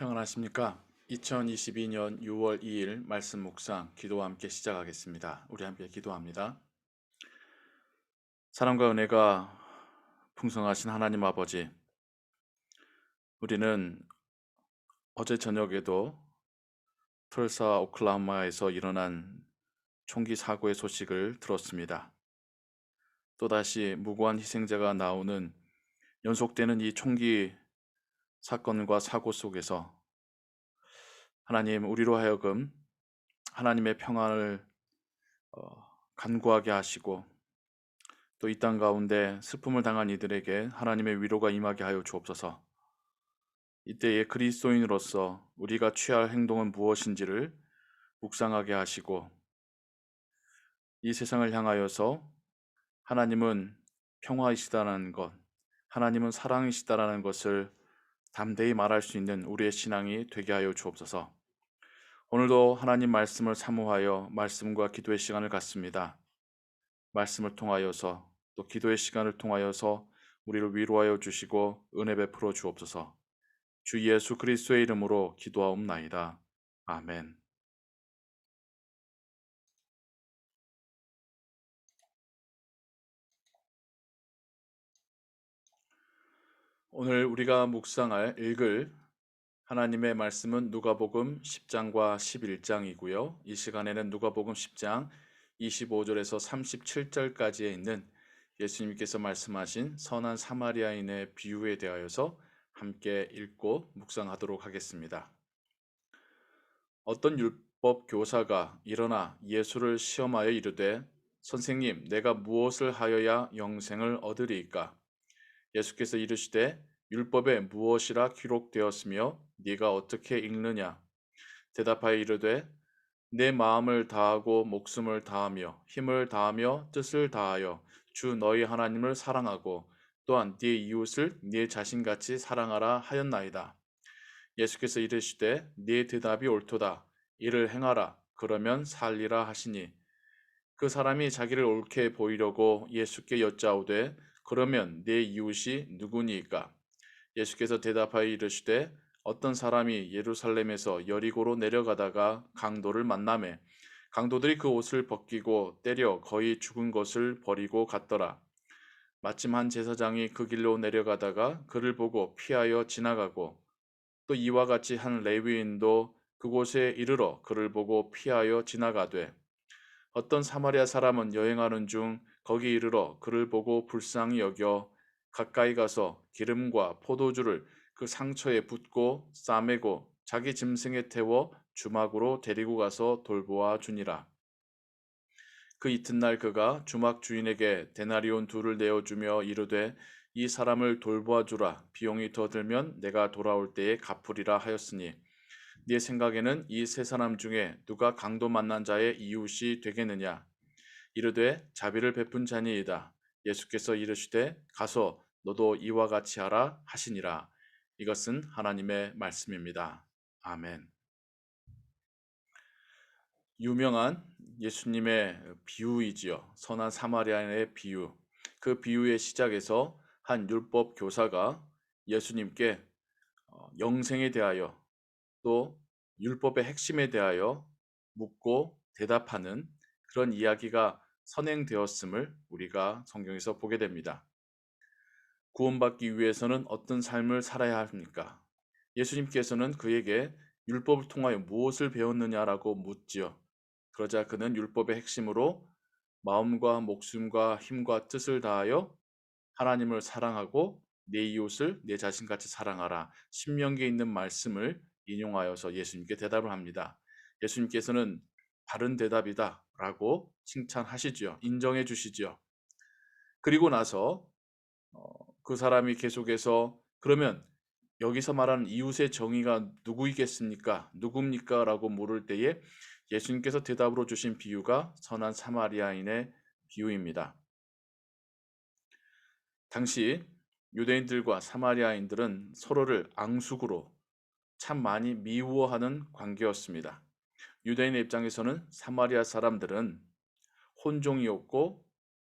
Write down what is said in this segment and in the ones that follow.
평안하십니까? 2022년 6월 2일 말씀 묵상 기도와 함께 시작하겠습니다. 우리 함께 기도합니다. 사랑과 은혜가 풍성하신 하나님 아버지, 우리는 어제 저녁에도 털사 오클라호마에서 일어난 총기 사고의 소식을 들었습니다. 또다시 무고한 희생자가 나오는 연속되는 이 총기 사건과 사고 속에서 하나님 우리로 하여금 하나님의 평안을 어, 간구하게 하시고 또 이 땅 가운데 슬픔을 당한 이들에게 하나님의 위로가 임하게 하여 주옵소서. 이때에 그리스도인으로서 우리가 취할 행동은 무엇인지를 묵상하게 하시고 이 세상을 향하여서 하나님은 평화이시다라는 것, 하나님은 사랑이시다라는 것을 담대히 말할 수 있는 우리의 신앙이 되게 하여 주옵소서. 오늘도 하나님 말씀을 사모하여 말씀과 기도의 시간을 갖습니다. 말씀을 통하여서 또 기도의 시간을 통하여서 우리를 위로하여 주시고 은혜 베풀어 주옵소서. 주 예수 그리스도의 이름으로 기도하옵나이다. 아멘. 오늘 우리가 묵상할 읽을 하나님의 말씀은 누가복음 10장과 11장이고요. 이 시간에는 누가복음 10장 25절에서 37절까지에 있는 예수님께서 말씀하신 선한 사마리아인의 비유에 대하여서 함께 읽고 묵상하도록 하겠습니다. 어떤 율법 교사가 일어나 예수를 시험하여 이르되 선생님 내가 무엇을 하여야 영생을 얻으리이까 예수께서 이르시되 율법에 무엇이라 기록되었으며 네가 어떻게 읽느냐 대답하여 이르되 내 마음을 다하고 목숨을 다하며 힘을 다하며 뜻을 다하여 주 너희 하나님을 사랑하고 또한 네 이웃을 네 자신같이 사랑하라 하였나이다. 예수께서 이르시되 네 대답이 옳도다. 이를 행하라. 그러면 살리라 하시니 그 사람이 자기를 옳게 보이려고 예수께 여짜오되 그러면 내 이웃이 누구니까? 예수께서 대답하여 이르시되 어떤 사람이 예루살렘에서 여리고로 내려가다가 강도를 만남에 강도들이 그 옷을 벗기고 때려 거의 죽은 것을 버리고 갔더라. 마침 한 제사장이 그 길로 내려가다가 그를 보고 피하여 지나가고 또 이와 같이 한 레위인도 그곳에 이르러 그를 보고 피하여 지나가되 어떤 사마리아 사람은 여행하는 중 거기 이르러 그를 보고 불쌍히 여겨 가까이 가서 기름과 포도주를 그 상처에 붓고 싸매고 자기 짐승에 태워 주막으로 데리고 가서 돌보아 주니라. 그 이튿날 그가 주막 주인에게 데나리온 둘을 내어주며 이르되 이 사람을 돌보아 주라 비용이 더 들면 내가 돌아올 때에 갚으리라 하였으니 네 생각에는 이 세 사람 중에 누가 강도 만난 자의 이웃이 되겠느냐 이르되 자비를 베푼 자니이다. 예수께서 이르시되 가서 너도 이와 같이 하라 하시니라. 이것은 하나님의 말씀입니다. 아멘. 유명한 예수님의 비유이지요. 선한 사마리아인의 비유. 그 비유의 시작에서 한 율법 교사가 예수님께 어, 영생에 대하여 또 율법의 핵심에 대하여 묻고 대답하는 그런 이야기가 선행되었음을 우리가 성경에서 보게 됩니다. 구원받기 위해서는 어떤 삶을 살아야 합니까? 예수님께서는 그에게 율법을 통하여 무엇을 배웠느냐라고 묻지요. 그러자 그는 율법의 핵심으로 마음과 목숨과 힘과 뜻을 다하여 하나님을 사랑하고 내 이웃을 내 자신같이 사랑하라. 신명기에 있는 말씀을 인용하여서 예수님께 대답을 합니다. 예수님께서는 바른 대답이다 라고 칭찬하시지요. 인정해 주시지요. 그리고 나서 어, 그 사람이 계속해서 그러면 여기서 말하는 이웃의 정의가 누구이겠습니까? 누굽니까? 라고 물을 때에 예수님께서 대답으로 주신 비유가 선한 사마리아인의 비유입니다. 당시 유대인들과 사마리아인들은 서로를 앙숙으로 참 많이 미워하는 관계였습니다. 유대인의 입장에서는 사마리아 사람들은 혼종이었고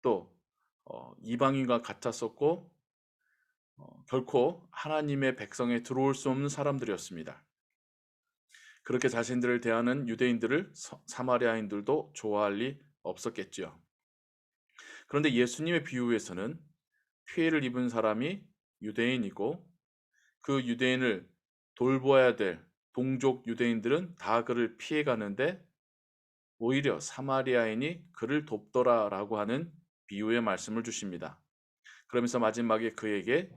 또 어, 이방인과 같았었고 어, 결코 하나님의 백성에 들어올 수 없는 사람들이었습니다. 그렇게 자신들을 대하는 유대인들을 서- 사마리아인들도 좋아할 리 없었겠지요. 그런데 예수님의 비유에서는 피해를 입은 사람이 유대인이고 그 유대인을 돌보아야 될 동족 유대인들은 다 그를 피해 가는데 오히려 사마리아인이 그를 돕더라라고 하는 비유의 말씀을 주십니다. 그러면서 마지막에 그에게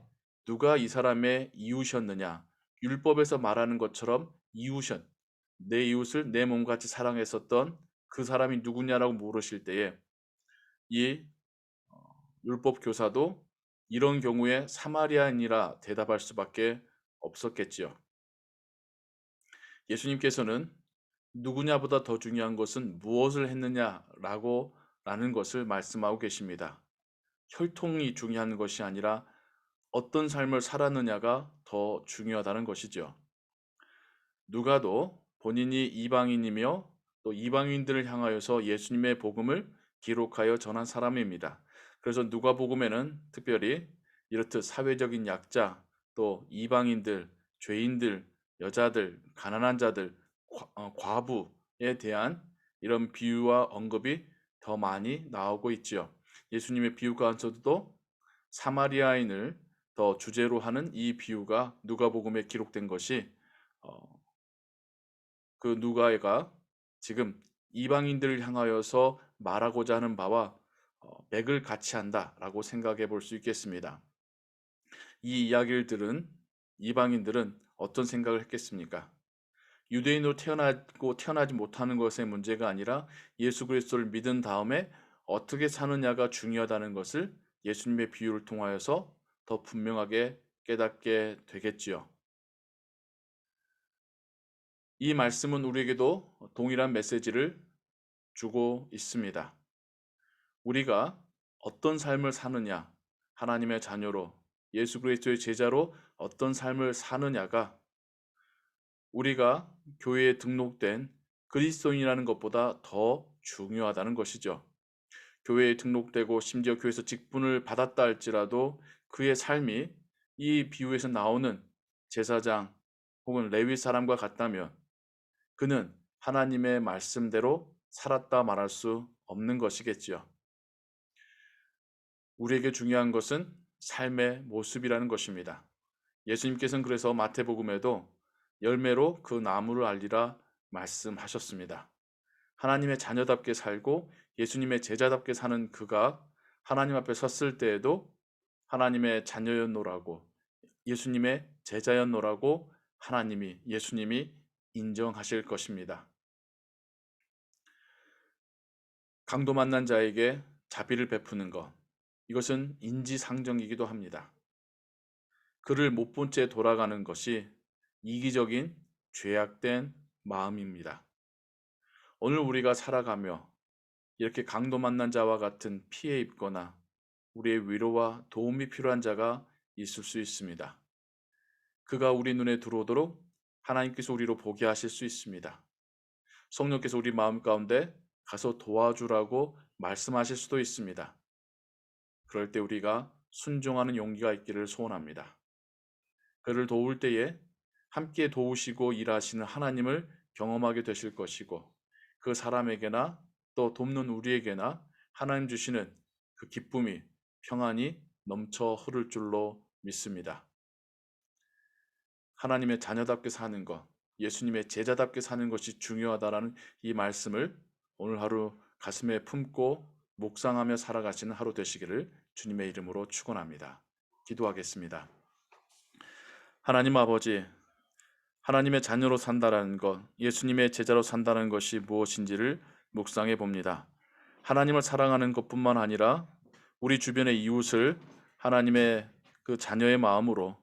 누가 이 사람의 이웃이었느냐? 율법에서 말하는 것처럼 이웃은 내 이웃을 내 몸같이 사랑했었던 그 사람이 누구냐라고 물으실 때에 이 어, 율법 교사도 이런 경우에 사마리아인이라 대답할 수밖에 없었겠지요. 예수님께서는 누구냐보다 더 중요한 것은 무엇을 했느냐라고 라는 것을 말씀하고 계십니다. 혈통이 중요한 것이 아니라 어떤 삶을 살았느냐가 더 중요하다는 것이죠. 누가도 본인이 이방인이며 또 이방인들을 향하여서 예수님의 복음을 기록하여 전한 사람입니다. 그래서 누가복음에는 특별히 이렇듯 사회적인 약자, 또 이방인들, 죄인들, 여자들, 가난한 자들, 과, 어, 과부에 대한 이런 비유와 언급이 더 많이 나오고 있지요. 예수님의 비유 가운데서도 사마리아인을 더 주제로 하는 이 비유가 누가복음에 기록된 것이 어, 그 누가가 지금 이방인들을 향하여서 말하고자 하는 바와 어, 맥을 같이 한다라고 생각해 볼 수 있겠습니다. 이 이야기를 들은 이방인들은 어떤 생각을 했겠습니까? 유대인으로 태어나고 태어나지 못하는 것의 문제가 아니라 예수 그리스도를 믿은 다음에 어떻게 사느냐가 중요하다는 것을 예수님의 비유를 통하여서 더 분명하게 깨닫게 되겠지요. 이 말씀은 우리에게도 동일한 메시지를 주고 있습니다. 우리가 어떤 삶을 사느냐, 하나님의 자녀로 예수 그리스도의 제자로 어떤 삶을 사느냐가 우리가 교회에 등록된 그리스도인이라는 것보다 더 중요하다는 것이죠. 교회에 등록되고 심지어 교회에서 직분을 받았다 할지라도 그의 삶이 이 비유에서 나오는 제사장 혹은 레위 사람과 같다면 그는 하나님의 말씀대로 살았다 말할 수 없는 것이겠지요. 우리에게 중요한 것은 삶의 모습이라는 것입니다. 예수님께서는 그래서 마태복음에도 열매로 그 나무를 알리라 말씀하셨습니다. 하나님의 자녀답게 살고 예수님의 제자답게 사는 그가 하나님 앞에 섰을 때에도 하나님의 자녀였노라고 예수님의 제자였노라고 하나님이 예수님이 인정하실 것입니다. 강도 만난 자에게 자비를 베푸는 것 이것은 인지상정이기도 합니다. 그를 못 본 채 돌아가는 것이 이기적인 죄악된 마음입니다. 오늘 우리가 살아가며 이렇게 강도 만난 자와 같은 피해 입거나 우리의 위로와 도움이 필요한 자가 있을 수 있습니다. 그가 우리 눈에 들어오도록 하나님께서 우리로 보게 하실 수 있습니다. 성령께서 우리 마음 가운데 가서 도와주라고 말씀하실 수도 있습니다. 그럴 때 우리가 순종하는 용기가 있기를 소원합니다. 그를 도울 때에 함께 도우시고 일하시는 하나님을 경험하게 되실 것이고 그 사람에게나 또 돕는 우리에게나 하나님 주시는 그 기쁨이 평안이 넘쳐 흐를 줄로 믿습니다. 하나님의 자녀답게 사는 것, 예수님의 제자답게 사는 것이 중요하다라는 이 말씀을 오늘 하루 가슴에 품고 묵상하며 살아가시는 하루 되시기를 주님의 이름으로 축원합니다. 기도하겠습니다. 하나님 아버지, 하나님의 자녀로 산다라는 것, 예수님의 제자로 산다는 것이 무엇인지를 묵상해 봅니다. 하나님을 사랑하는 것뿐만 아니라 우리 주변의 이웃을 하나님의 그 자녀의 마음으로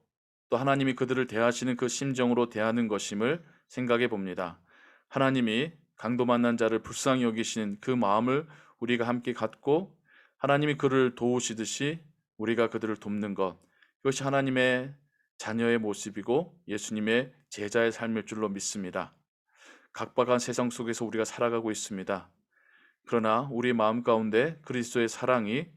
또 하나님이 그들을 대하시는 그 심정으로 대하는 것임을 생각해 봅니다. 하나님이 강도 만난 자를 불쌍히 여기시는 그 마음을 우리가 함께 갖고 하나님이 그를 도우시듯이 우리가 그들을 돕는 것 이것이 하나님의 자녀의 모습이고 예수님의 제자의 삶일 줄로 믿습니다. 각박한 세상 속에서 우리가 살아가고 있습니다. 그러나 우리 마음 가운데 그리스도의 사랑이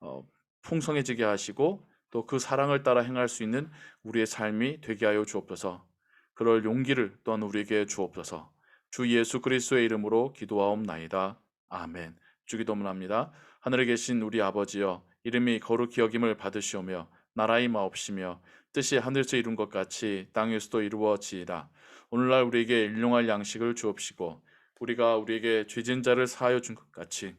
어, 풍성해지게 하시고 또 그 사랑을 따라 행할 수 있는 우리의 삶이 되게 하여 주옵소서. 그럴 용기를 또한 우리에게 주옵소서. 주 예수 그리스도의 이름으로 기도하옵나이다. 아멘. 주기도문합니다. 하늘에 계신 우리 아버지여 이름이 거룩히 여김을 받으시오며 나라의 마옵시며 뜻이 하늘에서 이룬 것 같이 땅에서도 이루어지이다. 오늘날 우리에게 일용할 양식을 주옵시고 우리가 우리에게 죄진 자를 사하여 준 것 같이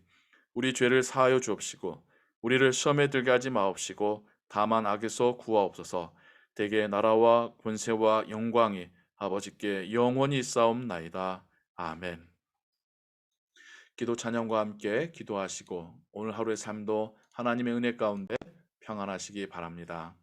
우리 죄를 사하여 주옵시고 우리를 시험에 들게 하지 마옵시고 다만 악에서 구하옵소서. 대개 나라와 권세와 영광이 아버지께 영원히 싸움나이다. 아멘. 기도 찬양과 함께 기도하시고 오늘 하루의 삶도 하나님의 은혜 가운데 평안하시기 바랍니다.